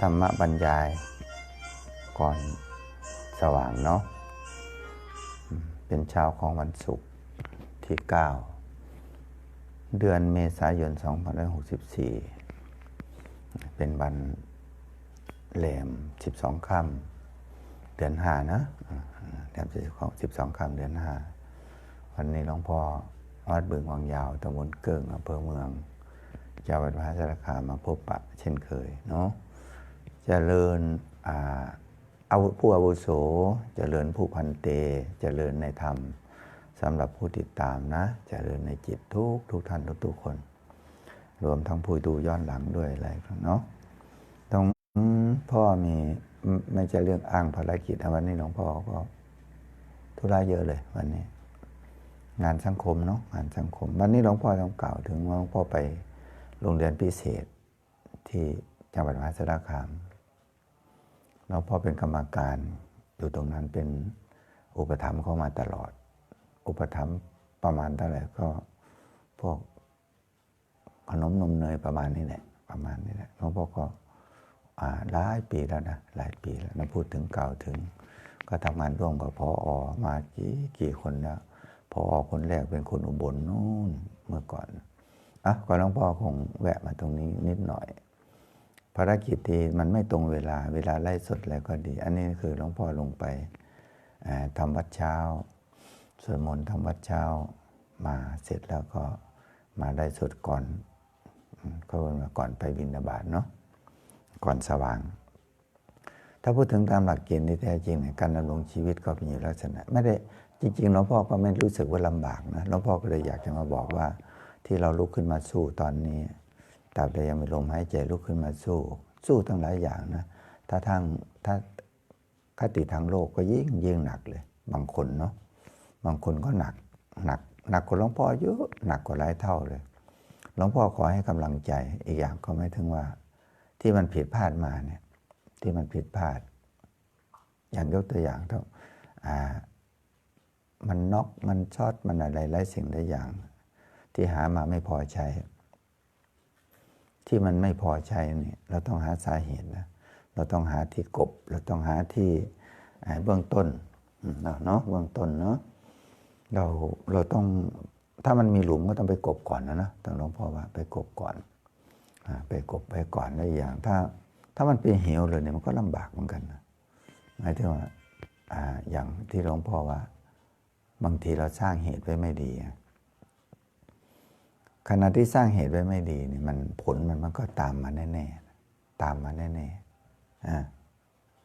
ธรรมบรรยายก่อนสว่างเนาะเป็นเช้าของวันศุกร์ที่ 9 เดือนเมษายน 2564 เป็นวันแหลม 12 ค่ำเดือน5นะแหลม12 ค่ำเดือน5วันนี้หลวงพ่อวัดบึงวังยาวตำบลเกิงอำเภอเมือง เจ้าวัดพระสารคามมาพบปะ เช่นเคยเนาะเจริญอาอาผู้อาวุโสเจริญผู้พันเตเจริญในธรรมสำหรับผู้ติดตามนะเจริญในจิตทุกทุกท่านทุกทุกคน รวมทั้งผู้ดูย้อนหลังด้วยอะไรเนาะตรงพ่อมีไม่ไม่ใช่เรื่องอ้างภารกิจวันนี้หลวงพ่อก็ธุระเยอะเลยวันนี้ งานสังคมเนาะงานสังคม วันนี้หลวงพ่อต้องกล่าวถึงว่าหลวงพ่อไป โรงเรียนพิเศษที่จังหวัดมหาสารคามหลวงพ่อเป็นกรรมการอยู่ตรงนั้นเป็นอุปถัมภ์เข้ามาตลอด อุปถัมภ์ประมาณเท่าไหร่ก็พวกขนมนมเนยประมาณนี้แหละประมาณนี้แหละหลวงพ่อก็หลายปีแล้วนะหลายปีแล้วนะพูดถึงเก่าถึง ก็ทำงานร่วมกับพออมากี่กี่คนแล้วพออคนแรกเป็นคนอุบลนู่นเมื่อก่อน อะก็หลวงพ่อคงแวะมาตรงนี้นิดหน่อย ภารกิจที่มันไม่ตรงเวลาเวลาไล่สดอะไรก็ดี อันนี้คือหลวงพ่อลงไปทำวัดเช้าสวดมนต์ทำวัดเช้ามาเสร็จแล้วก็มาได้สดก่อนอืมก็มาก่อนไปบิณฑบาตเนาะก่อนสว่าง ถ้าพูดถึงตามหลักเกณฑ์ที่แท้จริงการดำรงชีวิตก็เป็นอยู่ลักษณะ ไม่ได้จริงๆหลวงพ่อก็ไม่รู้สึกว่าลำบากนะหลวงพ่อก็เลยอยากจะมาบอกว่า ที่เราลุกขึ้นมาสู้ตอนนี้ตราบใดยังมีลมหายใจลุกขึ้นมาสู้ สู้ตั้งหลายอย่างนะถ้าทางถ้าคติทางโลกก็ยิ่งยิ่งหนักเลย บางคนเนาะบางคนก็หนักหนักหนักกว่าหลวงพ่อเยอะหนักกว่าหลายเท่าเลยหลวงพ่อขอให้กำลังใจอีกอย่างก็ไม่ถึงว่า ที่มันผิดพลาดมาเนี่ยที่มันผิดพลาด อย่างยกตัวอย่างเท่าอ่ามันน็อกมันช็อตมันอะไรหลายสิ่งหลายอย่าง ที่หามาไม่พอใช้ ที่มันไม่พอใช้เนี่ยเราต้องหาสาเหตุนะเราต้องหาที่กบ เราต้องหาที่เบื้องต้นเนาะเนาะเบื้องต้นเนาะเราเราต้องถ้ามันมีหลุมก็ต้องไปกบก่อนนะนะต้องหลวงพ่อว่าไปกบก่อนไปกบไปก่อนได้อย่าง ถ้าถ้ามันเป็นเหวเลยเนี่ยมันก็ลำบากเหมือนกันนะหมายถึงว่าออย่างที่หลวงพ่อว่า บางทีเราสร้างเหตุไว้ไม่ดีอะ ขณะที่สร้างเหตุไว้ไม่ดีเนี่ยมันผลมันมันก็ตามมาแน่ๆ ตามมาแน่ๆอ่า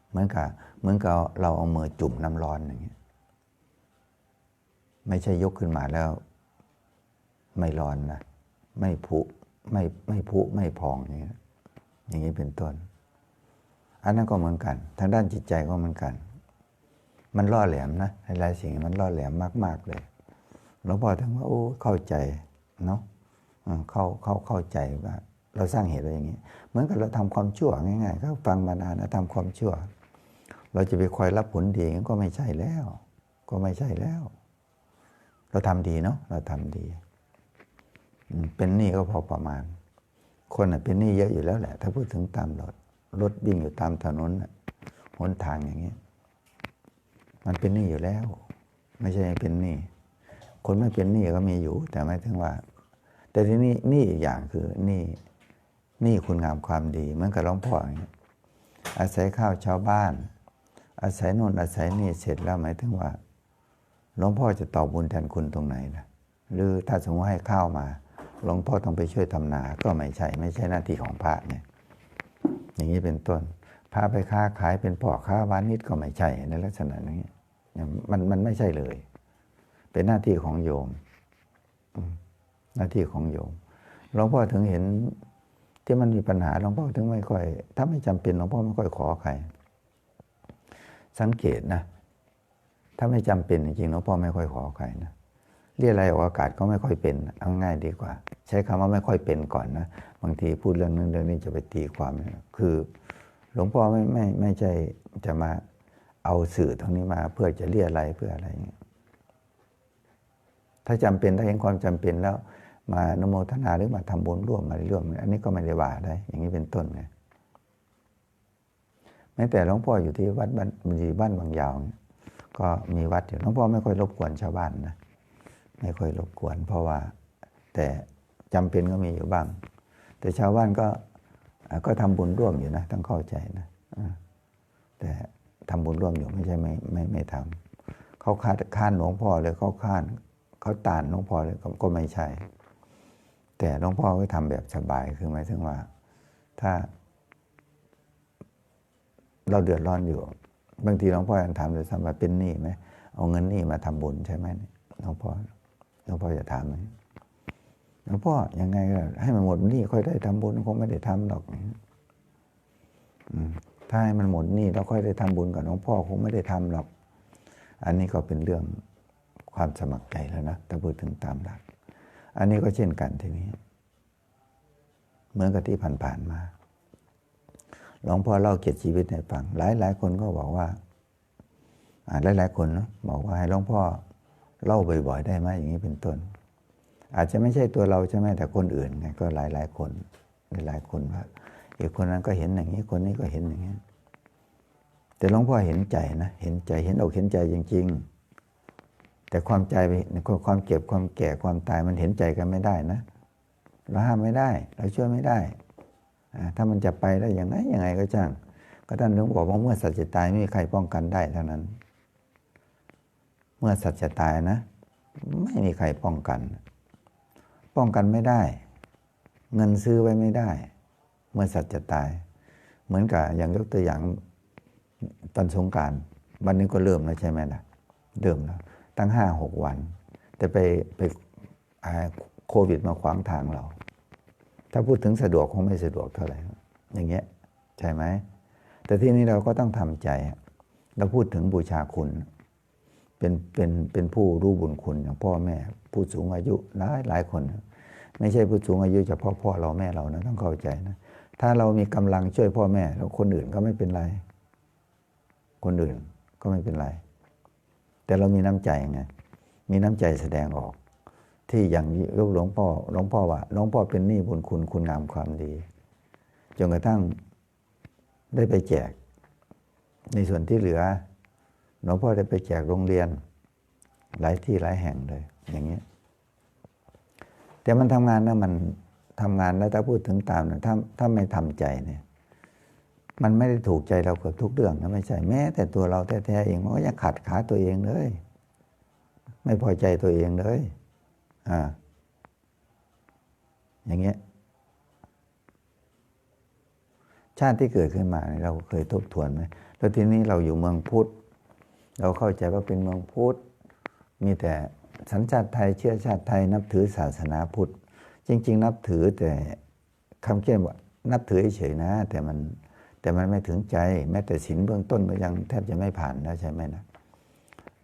เหมือนกับเหมือนกับเราเอามือจุ่มน้ำร้อนอย่างเงี้ยไม่ใช่ยกขึ้นมาแล้ว ไม่ร้อนนะไม่ผุไม่ไม่ผุไม่พองอย่างเงี้ยอย่างนี้เป็นต้น อันนั้นก็เหมือนกัน ทางด้านจิตใจก็เหมือนกัน มันล่อแหลมนะหลายสิ่งมันล่อแหลมมาก ๆเลยหลวงพ่อถึงว่าโอ้เข้าใจเนาะ เข้าเข้าเข้าใจว่าเราสร้างเหตุอะไว้อย่างนี้ เหมือนกับเราทำความชั่วง่ายๆก็ฟังมานานนะทำความชั่ว เราจะไปคอยรับผลดีก็ไม่ใช่แล้ว ก็ไม่ใช่แล้ว เราทำดีเนาะเราทำดี เป็นหนี้ก็พอประมาณ คนเป็นหนี้เยอะอยู่แล้วแหละ ถ้าพูดถึงตามรถรถวิ่งอยู่ตามถนนหนทางอย่างเงี้ยมันเป็นหนี้อยู่แล้ว ไม่ใช่เป็นหนี้คนไม่เป็นหนี้ก็มีอยู่ แต่ไม่ถึงว่า แต่ที่นี่นี้อีกอย่างคือนี้หนี้คุณงามความดีเหมือนกับหลวงพ่ออย่างนี้อาศัยข้าวชาวบ้าน อาศัยโน่นอาศัยนี่เสร็จแล้วหมายถึงว่าหลวงพ่อจะตอบบุญแทนคุณตรงไหนนะหรือถ้าสมมติให้ข้าวมาหลวงพ่อต้องไปช่วยทำนา ก็ไม่ใช่ ไม่ใช่หน้าที่ของพระเนี่ย อย่างนี้เป็นต้นพาไปค้าขายเป็นพ่อค้าวานิชก็ไม่ใช่ในลักษณะนี้มันมันไม่ใช่เลย เป็นหน้าที่ของโยมอืม หน้าที่ของโยมหลวงพ่อถึงเห็นที่มันมีปัญหาหลวงพ่อถึงไม่ค่อย ถ้าไม่จำเป็นหลวงพ่อไม่ค่อยขอใคร สังเกตนะ ถ้าไม่จำเป็นจริงหลวงพ่อไม่ค่อยขอใครนะเรียอะไรออกอากาศก็ไม่ค่อยเป็นเอาง่ายดีกว่า ใช้คำว่าไม่ค่อยเป็นก่อนนะบางทีพูดเรื่องนึงเรื่องนี้จะไปตีความนะคือ หลวงพ่อไม่ไม่ไม่ใช่จะมาเอาสื่อตรงนี้มา เพื่อจะเรียอะไรเพื่ออะไรอย่างเงี้ยถ้าจำเป็นถ้าเห็นความจำเป็นแล้ว มานโมทนาหรือมาทำบุญร่วมมาร่วม อันนี้ก็ไม่ได้ว่าได้ อย่างนี้เป็นต้นไงแม้แต่หลวงพ่ออยู่ที่วัดบ้านอยู่บ้านบางยาว ก็มีวัดอยู่หลวงพ่อไม่ค่อยรบกวนชาวบ้านนะไม่ค่อยรบกวน เพราะว่าแต่จำเป็นก็มีอยู่บ้าง แต่ชาวบ้านก็ก็ทำบุญร่วมอยู่นะต้องเข้าใจนะแต่ทำบุญร่วมอยู่ไม่ใช่ไม่ไม่ไม่ทำเขาคาดค้านหลวงพ่อเลยเขาค้านเขาตานหลวงพ่อเลยก็ไม่ใช่ แต่หลวงพ่อก็ทำแบบสบายคือหมายถึงว่า ถ้า เราเดือดร้อนอยู่ บางทีหลวงพ่อยังถามเลยซ้ำว่าเป็นหนี้ไหมเอาเงินหนี้มาทำบุญใช่ไหมหลวงพ่อหลวงพ่อจะถามไหมหลวงพ่อยังไงก็ให้มันหมดหนี้ค่อยได้ทำบุญคงไม่ได้ทำหรอกอืถ้าให้มันหมดหนี้แล้วค่อยได้ทำบุญกับหลวงพ่อคงไม่ได้ทำหรอก อันนี้ก็เป็นเรื่องความสมัครใจแล้วนะถ้าพูดถึงตามหลัก อันนี้ก็เช่นกันทีนี้ เหมือนกับที่ผ่านๆมาหลวงพ่อเล่าเกียรติชีวิตให้ฟัง หลายหลายคนก็บอกว่าหลายหลายคนนะบอกว่าให้หลวงพ่อเล่าบ่อยๆ ได้ไหมอย่างนี้เป็นต้น อาจจะไม่ใช่ตัวเราใช่ไหมแต่คนอื่นไงก็หลายหลายๆคนหลายหลายคนว่าอีกคนนั้นก็เห็นอย่างนี้คนนี้ก็เห็นอย่างนี้แต่หลวงพ่อเห็นใจนะเห็นใจเห็นอกเห็นใจจริง ๆ แต่ความใจความเก็บความแก่ความตายมันเห็นใจกันไม่ได้นะ เราห้ามไม่ได้ เราช่วยไม่ได้ ถ้ามันจะไปได้ยังไงยังไงก็ช่าง ก็ท่านหลวงบอกว่าเมื่อสัตว์จะตายไม่มีใครป้องกันได้เท่านั้น เมื่อสัตว์จะตายนะ ไม่มีใครป้องกัน ป้องกันไม่ได้ เงินซื้อไว้ไม่ได้ เมื่อสัตว์จะตาย เหมือนกับอย่างยกตัวอย่างตอนสงการวันนี้ก็เริ่มแล้วใช่ไหมล่ะเริ่มแล้ว ตั้งห้าหกวัน แต่ไปไปโควิดมาขวางทางเรา ถ้าพูดถึงสะดวกคงไม่สะดวกเท่าไหร่อย่างเงี้ยใช่ไหมแต่ที่นี้เราก็ต้องทำใจ เราพูดถึงบูชาคุณเป็นเป็นเป็นผู้รู้บุญคุณอย่างพ่อแม่ ผู้สูงอายุหลายหลายคน ไม่ใช่ผู้สูงอายุเฉพาะพ่อเราแม่เรานะต้องเข้าใจนะถ้าเรามีกำลังช่วยพ่อแม่แล้วคนอื่นก็ไม่เป็นไร คนอื่นก็ไม่เป็นไร แต่เรามีน้ำใจไงมีน้ำใจแสดงออก ที่อย่างยกหลวงพ่อหลวงพ่อว่าหลวงพ่อเป็นหนี้บุญคุณคุณงามความดีจนกระทั่งได้ไปแจก ในส่วนที่เหลือหลวงพ่อได้ไปแจกโรงเรียน หลายที่หลายแห่งเลย อย่างเงี้ยแต่มันทำงานนะมันทำงานแล้วถ้าพูดถึงตามนะถ้าถ้าไม่ทำใจเนี่ย มันไม่ได้ถูกใจเราเกือบทุกเรื่องนะไม่ใช่แม้แต่ตัวเราแท้ๆเองมันก็ยังขัดขาตัวเองเลย ไม่พอใจตัวเองเลยอ่าอย่างเงี้ยชาติที่เกิดขึ้นมาเราเคยทบทวนไหมแล้วทีนี้เราอยู่เมืองพุทธเราเข้าใจว่าเป็นเมืองพุทธมีแต่สัญชาติไทยเชื้อชาติไทยนับถือศาสนาพุทธจริง ๆ นับถือแต่คำเขียนว่านับถือเฉยๆนะ แต่มัน แต่มันไม่ถึงใจ แม้แต่ศีลเบื้องต้นก็ยังแทบจะไม่ผ่านแล้วใช่ไหมนะ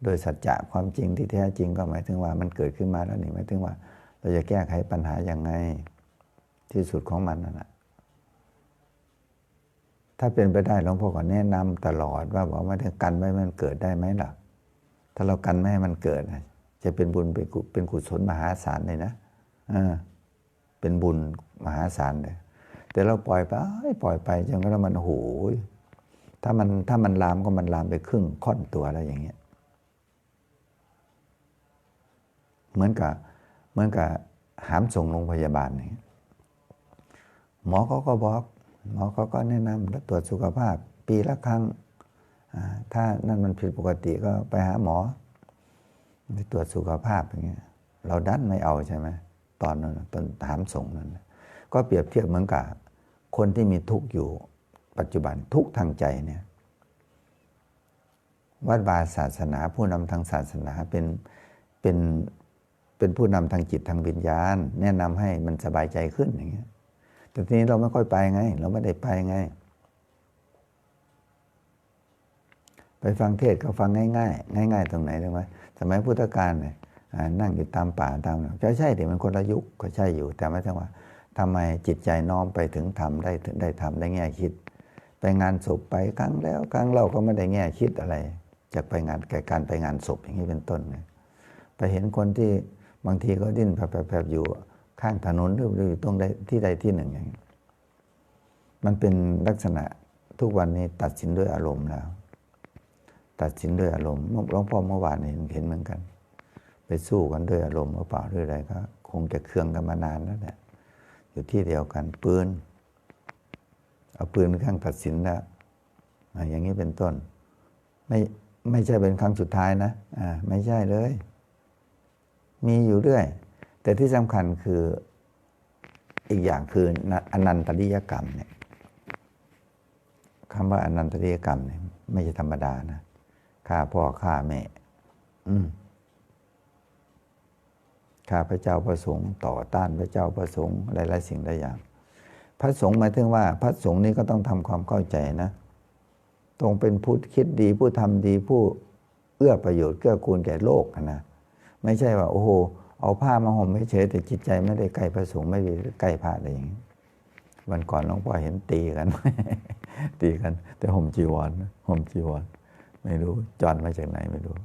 โดยสัจจะความจริงที่แท้จริงก็หมายถึงว่ามันเกิดขึ้นมาแล้วนี่หมายถึงว่า เราจะแก้ไขปัญหาอย่างไงที่สุดของมันนั่นแหละถ้าเป็นไปได้หลวงพ่อก็แนะนำตลอดว่าบอกว่าถ้ากันไม่ให้มันเกิดได้ไหมล่ะ ถ้าเรากันไม่ให้มันเกิดจะเป็นบุญเป็นกุเป็นกุศลมหาศาลเลยนะอ่าเป็นบุญมหาศาลเลย แต่เราปล่อยไปปล่อยไปจนกระทั่งมันโอ้โหถ้ามันถ้ามันลามก็มันลามไปครึ่งค่อนตัวแล้วอย่างเงี้ยเหมือนกับเหมือนกับหามส่งโรงพยาบาลนี่หมอเขาก็บอก หมอเขาก็แนะนำแล้วตรวจสุขภาพ ปีละครั้ง ถ้านั่นมันผิดปกติก็ไปหาหมอไปตรวจสุขภาพอย่างเงี้ยเราดันไม่เอาใช่ไหมตอนนั้นตอนหามส่งนั้น ก็เปรียบเทียบเหมือนกับ คนที่มีทุกข์อยู่ปัจจุบันทุกข์ทางใจเนี่ยวัดวาศาสนา ผู้นำทางศาสนาเป็นเป็นเป็นผู้นำทางจิตทางวิญญาณ แนะนำให้มันสบายใจขึ้นอย่างเงี้ยแต่ทีนี้เราไม่ค่อยไปไง เราไม่ได้ไปไง ไปฟังเทศก็ฟังง่าย ๆ ง่าย ๆ ตรงไหนรู้ไหมสมัยพุทธกาลเนี่ยนั่งอยู่ตามป่าตามก็ใช่แต่มันคนละยุคก็ใช่อยู่ แต่ไม่ใช่ว่า ทำไมจิตใจน้อมไปถึงธรรมได้ถึงได้ทำได้แง่คิด ไปงานศพไปครั้งแล้วครั้งเล่าก็ไม่ได้แง่คิดอะไรจากไปงานแก่การไปงานศพอย่างนี้เป็นต้นไงไปเห็นคนที่บางทีก็ดิ้นแผลบๆอยู่ข้างถนนหรืออยู่ตรงใดที่ใดที่หนึ่งอย่างนี้มันเป็นลักษณะทุกวันนี้ตัดสินด้วยอารมณ์แล้ว ตัดสินด้วยอารมณ์หลวงพ่อเมื่อวานเห็นเห็นเหมือนกัน ไปสู้กันด้วยอารมณ์หรือเปล่าด้วยอะไรก็ คงจะเครื่องกันมานานแล้วแหละ อยู่ที่เดียวกันปืนเอาปืนเป็นเครื่องตัดสินแล้วอ่าอย่างนี้เป็นต้น ไม่ไม่ใช่เป็นครั้งสุดท้ายนะอ่าไม่ใช่เลย มีอยู่เรื่อย แต่ที่สำคัญคืออีกอย่างคืออนันตริยกรรมเนี่ยคำว่าอนันตริยกรรมเนี่ยไม่ใช่ธรรมดานะฆ่าพ่อฆ่าแม่ อืม ข้าพระเจ้าประสงค์ต่อต้านพระเจ้าประสงค์หลายๆสิ่งหลายอย่าง พระสงฆ์หมายถึงว่าพระสงฆ์นี้ก็ต้องทำความเข้าใจนะต้องเป็นผู้คิดดีผู้ทำดีผู้เอื้อประโยชน์เกื้อกูลแก่โลกนะไม่ใช่ว่า โอ้โหเอาผ้ามาห่มเฉยแต่จิตใจไม่ได้ใกล้พระสงฆ์ไม่ได้ใกล้พระอะไรอย่างนี้วันก่อนหลวงพ่อเห็นตีกัน ตีกัน แต่ห่มจีวรห่มจีวรไม่รู้จอนมาจากไหนไม่รู้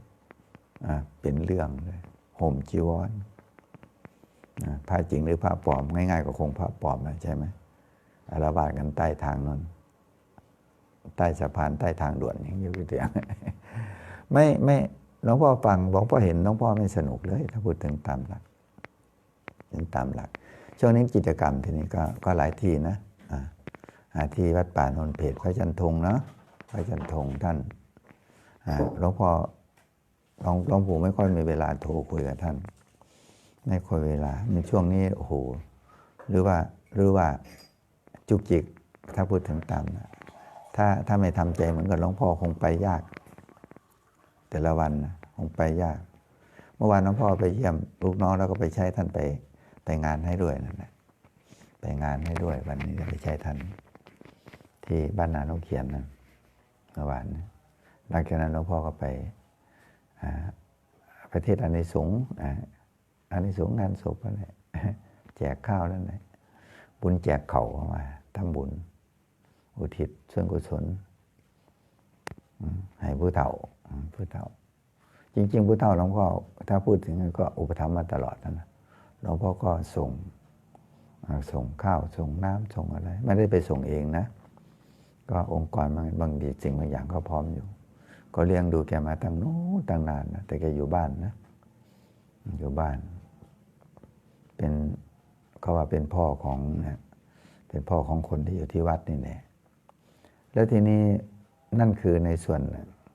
อ่าเป็นเรื่องเลยห่มจีวร ผ้าจริงหรือผ้าปลอม ง่ายๆก็คงผ้าปลอมนะใช่ไหมอารวาสกันใต้ทางนนใต้สะพานใต้ทางด่วนอย่างนี้ก็เตียงไม่ไม่หลวงพ่อฟังหลวงพ่อเห็นหลวงพ่อไม่สนุกเลย ถ้าพูดถึงตามหลักถึงตามหลัก ช่วงนี้กิจกรรมทีนี้ก็ก็หลายที่นะอ่าที่วัดป่านนเพจพระจันทงเนาะพระจันทงท่านหลวงพ่อหลวงหลวงปู่ไม่ค่อยมีเวลาโทรคุยกับท่าน ไม่ค่อยเวลา ในช่วงนี้โอ้โหหรือว่าหรือว่าจุกจิกถ้าพูดถึงตามนะถ้าถ้าไม่ทำใจเหมือนกับหลวงพ่อคงไปยาก แต่ละวันนะคงไปยาก เมื่อวานหลวงพ่อไปเยี่ยมลูกน้องแล้วก็ไปใช้ท่านไปไปงานให้ด้วยนั่นแหละไปงานให้ด้วย วันนี้จะไปใช้ท่านที่บ้านนาโนเขียนนะเมื่อวานหลังจากนั้นหลวงพ่อก็ไปประเทศอันในสง อันนี้สงงานศพอะไรแจกข้าวนั่นแหละบุญแจกเขาเข้ามาทำบุญ อุทิศส่วนกุศลให้ผู้เฒ่าผู้เฒ่า จริง ๆ ผู้เฒ่าหลวงพ่อถ้าพูดถึงก็อุปถัมภ์มาตลอดนะหลวงพ่อก็ส่งส่งข้าวส่งน้ำส่งอะไร ไม่ได้ไปส่งเองนะ ก็องค์กรบางบางดีสิ่งบางอย่างก็พร้อมอยู่ ก็เลี้ยงดูแกมาตั้งนู้ตั้งนานนะแต่แกอยู่บ้านนะ อยู่บ้าน เป็นเขาว่าเป็นพ่อของนะเป็นพ่อของคนที่อยู่ที่วัดนี่แหละแล้วทีนี้นั่นคือในส่วน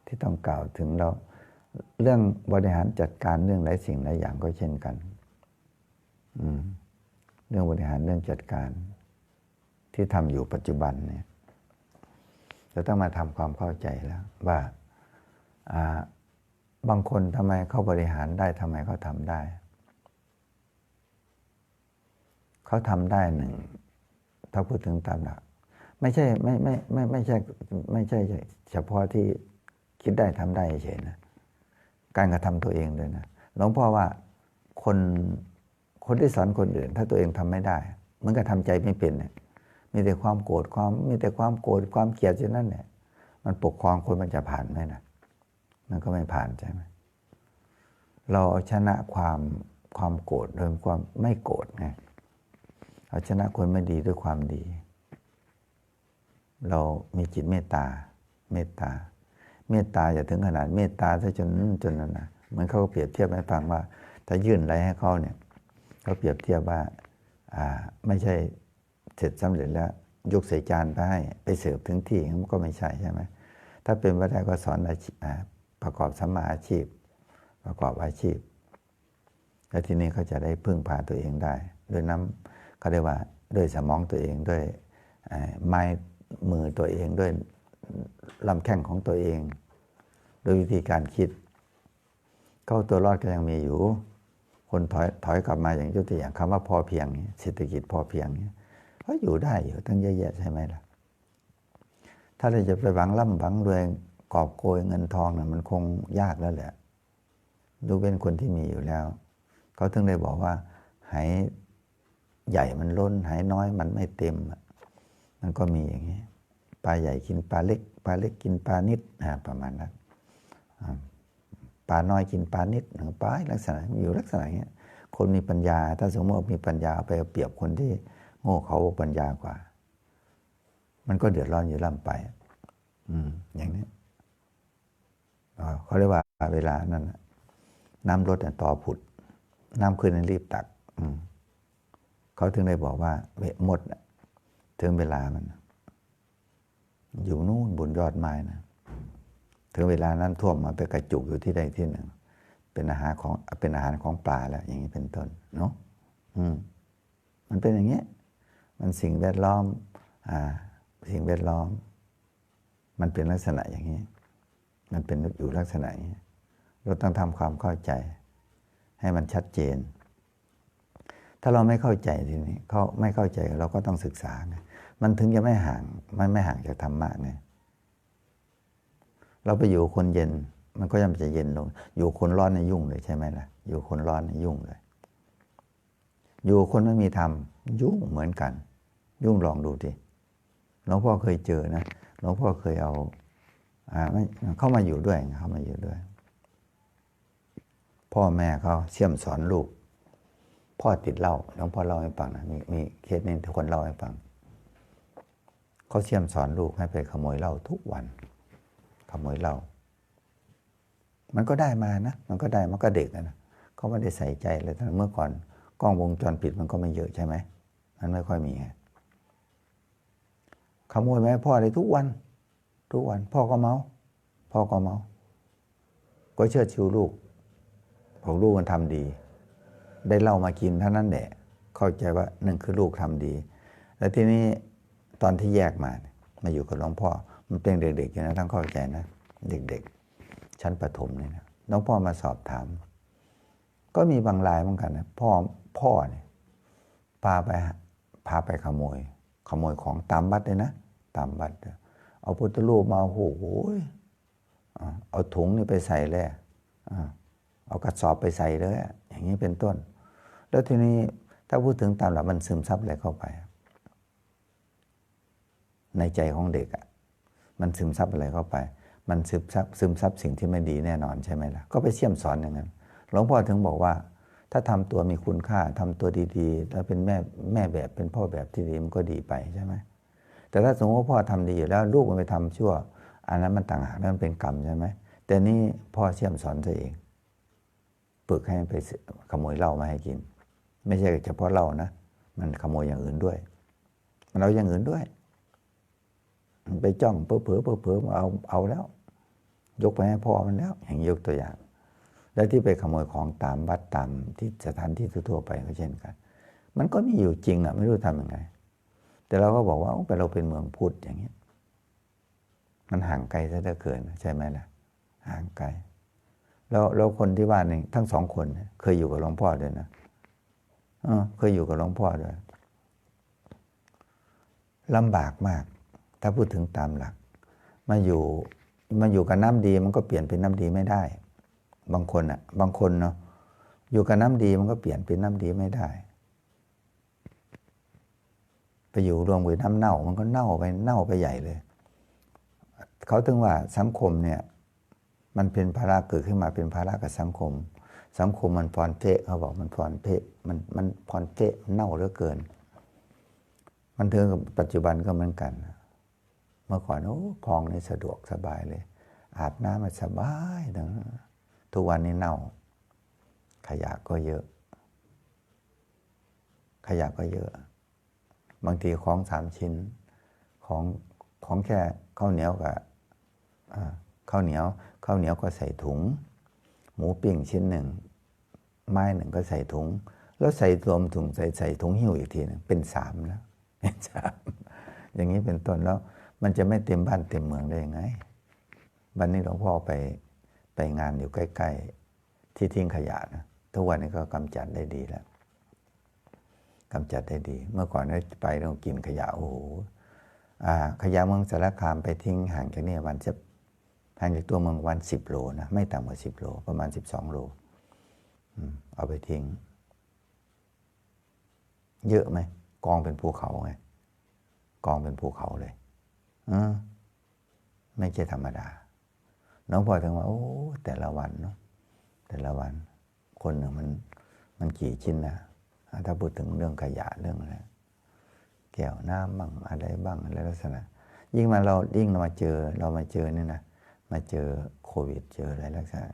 ที่ต้องกล่าวถึงเราเรื่องบริหารจัดการเรื่องหลายสิ่งหลายอย่างก็เช่นกันเรื่องบริหารเรื่องจัดการ ที่ทำอยู่ปัจจุบันเนี่ยจะต้องมาทำความเข้าใจแล้ว ว่าบางคนทำไมเขาบริหารได้ทำไมเขาทำได้ เขาทำได้หนึ่งถ้าพูดถึงตามหลัก ไม่ใช่ไม่ไม่ไม่ไม่ใช่ไม่ใช่เฉพาะที่คิดได้ทำได้เฉยนะการกระทำตัวเองเลยนะหลวงพ่อว่าคนคนที่สอนคนอื่น ถ้าตัวเองทำไม่ได้ มันก็ทำใจไม่เป็นเนี่ยมีแต่ความโกรธความมีแต่ความโกรธความเกลียดเช่นนั้นเนี่ยมันปกครองคนมันจะผ่านไหมนะมันก็ไม่ผ่านใช่ไหมเราเอาชนะความความโกรธโดยความไม่โกรธไง เอาชนะคนไม่ดีด้วยความดี เรามีจิตเมตตา เมตตา เมตตาอย่าถึงขนาดเมตตาซะจนจนนั้นนะเหมือนเขาก็เปรียบเทียบให้ฟังว่า ถ้ายื่นอะไรให้เขาเนี่ยเขาเปรียบเทียบว่าอ่าไม่ใช่เสร็จสำเร็จแล้วยกใส่จานไปให้ไปเสิร์ฟถึงที่มันก็ไม่ใช่ใช่ไหมถ้าเป็นวัได้ก็สอนอาชีพประกอบสัมมาอาชีพ ประกอบอาชีพ แล้วทีนี้เขาจะได้พึ่งพาตัวเองได้ด้วยน้ำ เขาเรียกว่าด้วยสมองตัวเองด้วยไม้มือตัวเองด้วยลำแข้งของตัวเองโดยวิธีการคิด เข้าตัวรอดก็ยังมีอยู่ คนถอยถอยกลับมาอย่างยกตัวอย่างคำว่าพอเพียงเศรษฐกิจพอเพียงเนี่ยก็อยู่ได้อยู่ตั้งเยอะแยะใช่ไหมล่ะ ถ้าเราจะไปหวังร่ำหวังรวยกอบโกยเงินทองเนี่ยมันคงยากแล้วแหละดูเป็นคนที่มีอยู่แล้ว เขาถึงได้บอกว่าให้ ใหญ่มันล้นหายน้อยมันไม่เต็ม มันก็มีอย่างนี้ปลาใหญ่กินปลาเล็ก ปลาเล็กกินปลานิดประมาณนั้นปลาน้อยกินปลานิดหนึ่งปลาลักษณะอยู่ลักษณะอย่างนี้คนมีปัญญา ถ้าสมมติมีปัญญาไปเปรียบคนที่โง่เขาปัญญากว่า มันก็เดือดร้อนอยู่ล่ำไป อืม อย่างนี้เขาเรียกว่าเวลานั้นน้ำลดต่อผุด น้ำขึ้นรีบตัก อืม เขาถึงได้บอกว่าเหมดถึงเวลามัน อยู่นู่นบนยอดไม้นะถึงเวลานั้นท่วมมาไปกระจุกอยู่ที่ใดที่หนึ่ง เป็นอาหารของเป็นอาหารของปลาแล้ว อย่างนี้เป็นต้นเนาะอืมมันเป็นอย่างเงี้ยมันสิ่งแวดล้อม อ่า สิ่งแวดล้อม มันเป็นลักษณะอย่างนี้ มันเป็นอยู่ลักษณะอย่างนี้ เราต้องทำความเข้าใจ ให้มันชัดเจน ถ้าเราไม่เข้าใจทีนี้เขาไม่เข้าใจเราก็ต้องศึกษาไงมันถึงจะไม่ห่างมันไม่ห่างจากธรรมะไงเราไปอยู่คนเย็น มันก็ย่อมจะเย็นลง อยู่คนร้อนในยยุ่งเลยใช่ไหมล่ะ อยู่คนร้อนในยยุ่งเลย อยู่คนไม่มีธรรมยุ่งเหมือนกัน ยุ่งลองดูดิหลวงพ่อเคยเจอนะหลวงพ่อเคยเอาอ่าเข้ามาอยู่ด้วยเข้ามาอยู่ด้วย พ่อแม่เขาเสี่ยมสอนลูก พ่อติดเหล้าหลวงพ่อเล่าให้ฟังนะมีมีเคสนี้ทุกคนเล่าให้ฟังเขาเสี่ยมสอนลูกให้ไปขโมยเหล้าทุกวัน ขโมยเหล้ามันก็ได้มานะ มันก็ได้มันก็เด็กนะเขาไม่ได้ใส่ใจเลยแต่เมื่อก่อนกล้องวงจรปิดมันก็ไม่เยอะใช่ไหมมันไม่ค่อยมีไงขโมยไหมพ่อเลยทุกวัน ทุกวัน พ่อก็เมา พ่อก็เมา ก็เชื่อชิวลูกบอกลูกมันทำดี ได้เหล้ามากินเท่านั้นแหละเข้าใจว่าหนึ่งคือลูกทำดี แล้วทีนี้ตอนที่แยกมาเนี่ยมาอยู่กับหลวงพ่อ มันเป็นเด็กๆอยู่นะต้องเข้าใจนะ เด็กๆ ชั้นประถมเนี่ยนะหลวงพ่อมาสอบถาม ก็มีบางรายเหมือนกันนะพ่อพ่อเนี่ยพาไปพาไปขโมย ขโมยของตามบัตรเลยนะตามบัตรเอาพุทธรูปมาโอ้โหอ่าเอาถุงนี่ไปใส่เลยอเอากระสอบไปใส่เลยอย่างนี้เป็นต้น แล้วทีนี้ถ้าพูดถึงตามหลักมันซึมซับอะไรเข้าไป ในใจของเด็กอะมันซึมซับอะไรเข้าไป มันซึมซับซึมซับสิ่งที่ไม่ดีแน่นอนใช่ไหมล่ะ ก็ไปเสี่ยมสอนอย่างนั้น หลวงพ่อถึงบอกว่า ถ้าทำตัวมีคุณค่าทำตัวดีๆ แล้วเป็นแม่แม่แบบเป็นพ่อแบบที่ดีมันก็ดีไปใช่ไหมแต่ถ้าสมมติว่าพ่อทำดีอยู่แล้วลูกมันไปทำชั่ว อันนั้นมันต่างหากนั่นเป็นกรรมใช่ไหมแต่นี่พ่อเสี่ยมสอนตัวเอง ปึกให้ไปขโมยเหล้ามาให้กิน ไม่ใช่เฉพาะเหล้านะ มันขโมยอย่างอื่นด้วย มันเอาอย่างอื่นด้วยมันไปจ้องเผลอเผลอเผลอเผลอมาเอาเอาแล้ว ยกไปให้พ่อมันแล้ว อย่างยกตัวอย่าง แล้วที่ไปขโมยของตามวัดตามที่สถานที่ทั่วไปก็เช่นกัน มันก็มีอยู่จริงอะ ไม่รู้ทำยังไง แต่เราก็บอกว่าไปเราเป็นเมืองพุทธอย่างเงี้ย มันห่างไกลซะเหลือเกินใช่ไหมล่ะ ห่างไกลแล้วแล้วคนที่บ้านนี่ทั้งสองคน เคยอยู่กับหลวงพ่อด้วยนะ เคยอยู่กับหลวงพ่อด้วยลำบากมาก ถ้าพูดถึงตามหลัก มาอยู่มาอยู่กับน้ำดีมันก็เปลี่ยนเป็นน้ำดีไม่ได้ บางคนอะบางคนเนาะอยู่กับน้ำดีมันก็เปลี่ยนเป็นน้ำดีไม่ได้ ไปอยู่รวมกับน้ำเน่า มันก็เน่าไปเน่าไปใหญ่เลย เขาถึงว่าสังคมเนี่ย มันเป็นภาระเกิดขึ้นมาเป็นภาระกับสังคม สังคมมันพรเพะเขาบอกมันพรเพะมันมันพรเพะเน่าเหลือเกิน มันถึงกับปัจจุบันก็เหมือนกัน เมื่อก่อนโอ้คลองนี่สะดวกสบายเลย อาบน้ำมันสบายนะทุกวันนี้เน่า ขยะก็เยอะ ขยะก็เยอะ บางทีของสามชิ้นของของแค่ข้าวเหนียวกับข้าวเหนียวข้าวเหนียวก็ใส่ถุง หมูปิ้งชิ้นหนึ่ง ไม้หนึ่งก็ใส่ถุง แล้วใส่รวมถุงใส่ใส่ถุงหิ้วอีกทีหนึงเป็นสามแล้วเป็นสามอย่างนี้เป็นต้นแล้วมันจะไม่เต็มบ้านเต็มเมืองได้ยังไง วันนี้หลวงพ่อไปไปงานอยู่ใกล้ ๆ ที่ทิ้งขยะนะทุกวันนี้ก็กำจัดได้ดีแล้วกำจัดได้ดี เมื่อก่อนเราไปเรากินขยะโอ้โหขยะเมืองสารคามไปทิ้งห่างจากนี่วันจะห่างจากตัวเมืองวันสิบโลนะไม่ต่ำกว่าสิบโล ประมาณสิบสองโล เอาไปทิ้ง เยอะไหมกองเป็นภูเขาไงกองเป็นภูเขาเลยอไม่ใช่ธรรมดา น้องพลอยถึงว่าโอ้แต่ละวันเนาะแต่ละวัน คนหนึ่งมันมันกี่ชิ้นนะถ้าพูดถึงเรื่องขยะเรื่องอะไรแก้วน้ำบ้างอะไรบ้างอะไรลักษณะ ยิ่งมาเรายิ่งเรามาเจอเรามาเจอเนี่ยนะมาเจอโควิดเจออะไรลักษณะ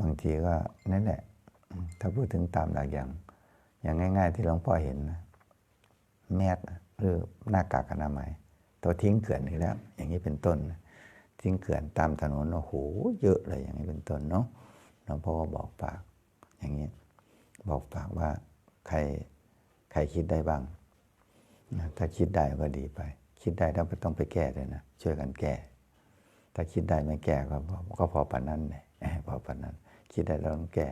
บางทีก็นั่นแหละ ถ้าพูดถึงตามหลักอย่าง อย่างง่าย ๆ ที่หลวงพ่อเห็นนะแมสหรือหน้ากากอนามัยตัวทิ้งเกลื่อนอีกแล้ว อย่างนี้เป็นต้น ทิ้งเกลื่อนตามถนนโอ้โหเยอะเลยอย่างนี้เป็นต้นเนาะหลวงพ่อก็บอกปาก อย่างนี้ บอกปากว่าใครใครคิดได้บ้าง ถ้าคิดได้ก็ดีไป คิดได้แล้วไม่ต้องไปแก้เลยนะช่วยกันแก้ ถ้าคิดได้ไม่แก้ก็พอก็พอปานนั้นเลย พอปานนั้น คิดได้แล้วต้องแก้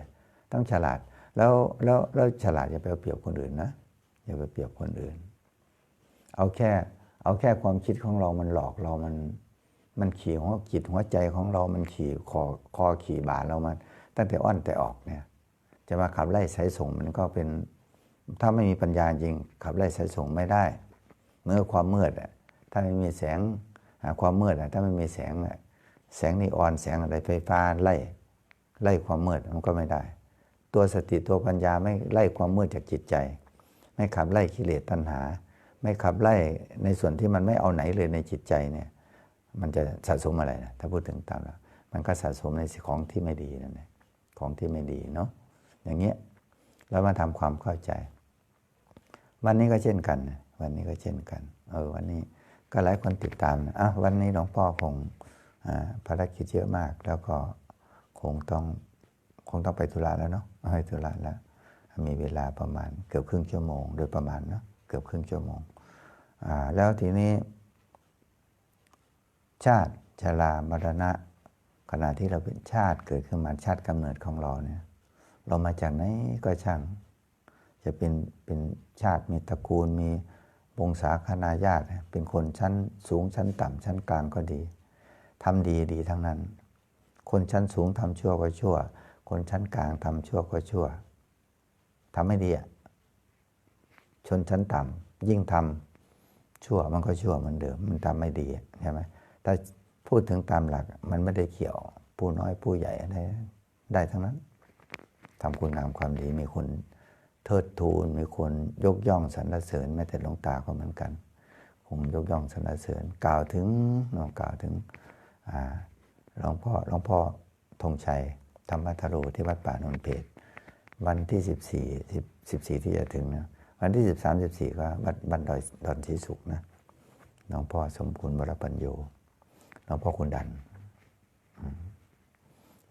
ต้องฉลาด แล้วแล้วแล้วฉลาดอย่าไปเอาเปรียบคนอื่นนะอย่าไปเปรียบคนอื่น เอาแค่เอาแค่ความคิดของเรามันหลอกเรามันมันขี่หัวจิตหัวใจของเรา มันขี่คอคอขี่บาเรามันตั้งแต่อ้อนแต่ออกเนี่ย จะมาขับไล่สายส่งมันก็เป็น ถ้าไม่มีปัญญาจริง ขับไล่สายส่งไม่ได้ เมื่อความมืดอะถ้าไม่มีแสงหาความมืดอะถ้าไม่มีแสงอะ แสงนีออนแสงอะไรไฟฟ้าไล่ไล่ความมืดมันก็ไม่ได้ ตัวสติตัวปัญญาไม่ไล่ความมืดจากจิตใจ ไม่ขับไล่กิเลสตัณหา ไม่ขับไล่ในส่วนที่มันไม่เอาไหนเลยในจิตใจเนี่ยมันจะสะสมอะไรนะถ้าพูดถึงตามแล้วมันก็สะสมในของที่ไม่ดีนั่นเองของที่ไม่ดีเนาะอย่างเงี้ยแล้วมาทำความเข้าใจ วันนี้ก็เช่นกันวันนี้ก็เช่นกันเออวันนี้ก็หลายคนติดตามนะอะวันนี้หลวงพ่อคง ภารกิจเยอะมาก แล้วก็คงต้องคงต้องไปธุระแล้วเนาะไปธุระแล้ว มีเวลาประมาณเกือบครึ่งชั่วโมง โดยประมาณเนาะเกือบครึ่งชั่วโมง แล้วทีนี้ ชาติชรามรณะ ขณะที่เราเป็นชาติเกิดขึ้นมาชาติกำเนิดของเราเนี่ยเรามาจากไหนก็ช่าง จะเป็นเป็นชาติมีตระกูลมีวงศาคณาญาติเป็นคนชั้นสูงชั้นต่ำชั้นกลางก็ดี ทำดีดีทั้งนั้น คนชั้นสูงทำชั่วก็ชั่ว คนชั้นกลางทำชั่วก็ชั่วทำไม่ดีอะชนชั้นต่ำยิ่งทำชั่วมันก็ชั่วเหมือนเดิม มันทำไม่ดีใช่ไหมแต่พูดถึงตามหลักมันไม่ได้เกี่ยว ผู้น้อยผู้ใหญ่อะไรได้ทั้งนั้นทำคุณงามความดีมีคนเทิดทูนมีคนยกย่องสรรเสริญแม้แต่หลวงตาก็เหมือนกัน คงยกย่องสรรเสริญกล่าวถึงนาะกล่าวถึง หลวงพ่อหลวงพ่อธงชัย ธรรมทโรที่วัดป่านนเพชรวันที่สิบสี่สิบสี่ที่จะถึงนะวันที่สิบสามสิบสี่ก็วัดบันดอยดอนศรีสุขนะหลวงพ่อสมคุณวรปัญโยหลวงพ่อคุณดัน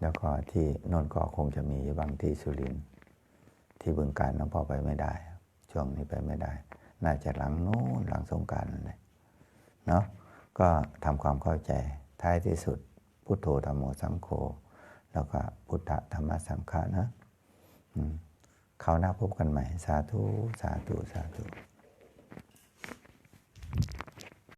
แล้วก็ที่นนก็คงจะมีบางที่สุรินที่บึงการหลวงพ่อไปไม่ได้ ช่วงนี้ไปไม่ได้ น่าจะหลังโน้นหลังสงการนั่นแหละเนาะก็ทำความเข้าใจ ท้ายที่สุด พุทโธธรรมโมสังโฆแล้วก็พุทธธรรมสังฆะนะเขาหน้าพบกันใหม่ สาธุ สาธุ สาธุ